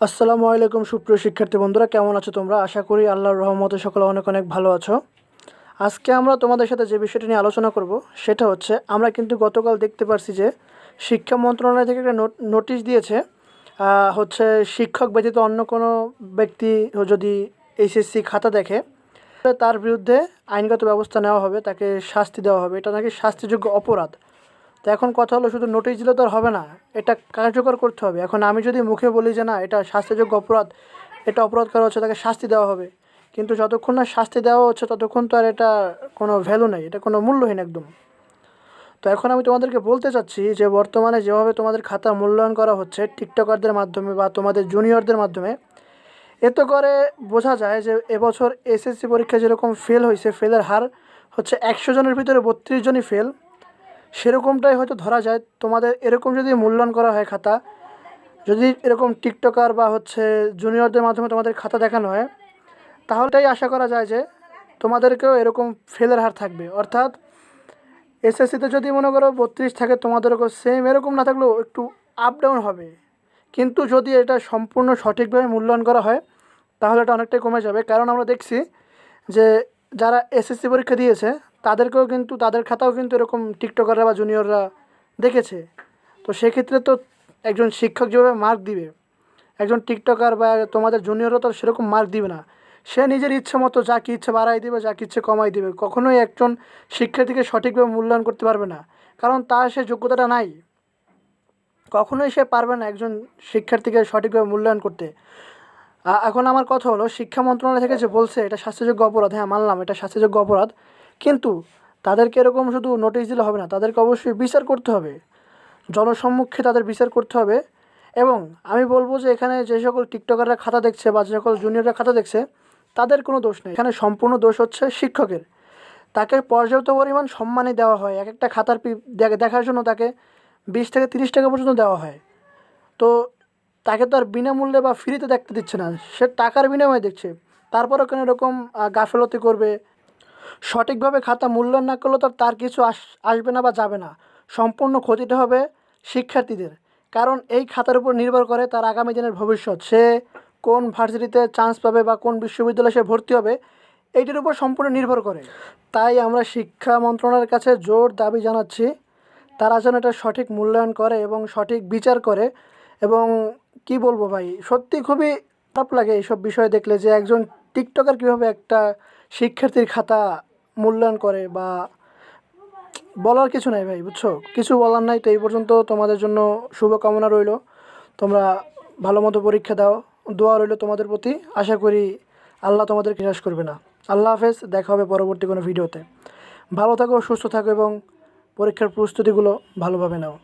আসসালামু আলাইকুম, সুপ্রিয় শিক্ষার্থী বন্ধুরা, কেমন আছো তোমরা? আশা করি আল্লাহর রহমতে সকলে অনেক অনেক ভালো আছো। আজকে আমরা তোমাদের সাথে যে বিষয়টি নিয়ে আলোচনা করব, সেটা হচ্ছে, আমরা কিন্তু গতকাল দেখতে পারছি যে শিক্ষা মন্ত্রণালয় থেকে একটা নোট- নোটিশ দিয়েছে হচ্ছে শিক্ষক ব্যতীত অন্য কোনো ব্যক্তি যদি এইচএসসি খাতা দেখে তার বিরুদ্ধে আইনগত ব্যবস্থা নেওয়া হবে, তাকে শাস্তি দেওয়া হবে। এটা নাকি শাস্তিযোগ্য অপরাধ? তো এখন কথা হলো শুধু নোটিশ দিলে তো আর হবে না, এটা কার্যকর করতে হবে। এখন আমি যদি মুখে বলি যে না, এটা শাস্তিযোগ্য অপরাধ, এটা অপরাধ করা হচ্ছে, তাকে শাস্তি দেওয়া হবে। কিন্তু যতক্ষণ না শাস্তি দেওয়া হচ্ছে, ততক্ষণ তো আর এটা কোনো ভ্যালু নেই, এটা কোনো মূল্যহীন একদম। তো এখন আমি তোমাদেরকে বলতে চাচ্ছি যে বর্তমানে যেভাবে তোমাদের খাতা মূল্যায়ন করা হচ্ছে, টিকটকারদের মাধ্যমে বা তোমাদের জুনিয়রদের মাধ্যমে, এতে করে বোঝা যায় যে এবছর এসএসসি পরীক্ষা যেরকম ফেল হয়েছে ফেলের হার হচ্ছে একশো জনের ভিতরে বত্রিশ জনই ফেল সেরকমটাই হয়তো ধরা যায়। তোমাদের এরকম যদি মূল্যায়ন করা হয় খাতা, যদি এরকম টিকটকার বা হচ্ছে জুনিয়রদের মাধ্যমে তোমাদের খাতা দেখানো হয়, তাহলেই আশা করা যায় যে তোমাদেরকেও এরকম ফেলের হার থাকবে। অর্থাৎ এসএসসিতে যদি মনে করো বত্রিশ থাকে, তোমাদেরকেও সেম এরকম না থাকলেও একটু আপ ডাউন হবে। কিন্তু যদি এটা সম্পূর্ণ সঠিকভাবে মূল্যায়ন করা হয়, তাহলে এটা অনেকটাই কমে যাবে। কারণ আমরা দেখছি যে যারা এসএসসি পরীক্ষা দিয়েছে তাদেরকেও কিন্তু, তাদের খাতাও কিন্তু এরকম টিকটকাররা বা জুনিয়ররা দেখেছে। তো সেক্ষেত্রে তো একজন শিক্ষক যেভাবে মার্ক দিবে, একজন টিকটকার বা তোমাদের জুনিয়রও তো সেরকম মার্ক দিবে না। সে নিজের ইচ্ছে মতো যা কি ইচ্ছে বাড়াই দিবে যা কি ইচ্ছে কমাই দিবে, কখনোই একজন শিক্ষার্থীকে সঠিকভাবে মূল্যায়ন করতে পারবে না। কারণ তার সে যোগ্যতাটা নাই। কখনোই সে পারবে না একজন শিক্ষার্থীকে সঠিকভাবে মূল্যায়ন করতে। এখন আমার কথা হলো, শিক্ষা মন্ত্রণালয় থেকে যে বলছে, এটা শাস্তিযোগ্য অপরাধ হ্যাঁ মানলাম, এটা শাস্তিযোগ্য অপরাধ। কিন্তু তাদেরকে এরকম শুধু নোটিশ দিলে হবে না, তাদেরকে অবশ্যই বিচার করতে হবে। জনসম্মুখে তাদের বিচার করতে হবে এবং আমি বলব যে এখানে যে সকল টিকটকাররা খাতা দেখছে বা যে সকল জুনিয়ররা খাতা দেখছে, তাদের কোনো দোষ নেই। এখানে সম্পূর্ণ দোষ হচ্ছে শিক্ষকের। তাকে পর্যাপ্ত পরিমাণ সম্মানই দেওয়া হয়। এক একটা খাতার দেখার জন্য তাকে বিশ থেকে তিরিশ টাকা পর্যন্ত দেওয়া হয়। তো তাকে তো আর বিনামূল্যে বা ফ্রিতে দেখতে দিচ্ছে না। সে টাকার বিনিময়ে দেখছে। তারপরেও কেন এরকম গাফেলতি করবে? সঠিকভাবে খাতা মূল্যায়ন না করলে তো তার কিছু আস আসবে না বা যাবে না। সম্পূর্ণ ক্ষতিটা হবে শিক্ষার্থীদের। কারণ এই খাতার উপর নির্ভর করে তার আগামী দিনের ভবিষ্যৎ। সে কোন ভার্সিটিতে চান্স পাবে বা কোন বিশ্ববিদ্যালয়ে সে ভর্তি হবে, এইটির উপর সম্পূর্ণ নির্ভর করে। তাই আমরা শিক্ষা মন্ত্রণালয়ের কাছে জোর দাবি জানাচ্ছি, তারা যেন এটা সঠিক মূল্যায়ন করে এবং সঠিক বিচার করে এবং কি বলব ভাই, সত্যি খুবই খারাপ লাগে এইসব বিষয় দেখলে যে একজন টিকটকার কীভাবে একটা শিক্ষার্থীর খাতা মূল্যায়ন করে বা বলার কিছু নাই ভাই, বুঝছ? কিছু বলার নাই, তো এই পর্যন্ত তোমাদের জন্য শুভকামনা রইল। তোমরা ভালো মতো পরীক্ষা দাও, দোয়া রইল তোমাদের প্রতি। আশা করি আল্লাহ তোমাদের নিরাশ করবে না। আল্লাহ হাফেজ, দেখা হবে পরবর্তী কোনো ভিডিওতে। ভালো থাকো, সুস্থ থাকো এবং পরীক্ষার প্রস্তুতিগুলো ভালোভাবে নাও।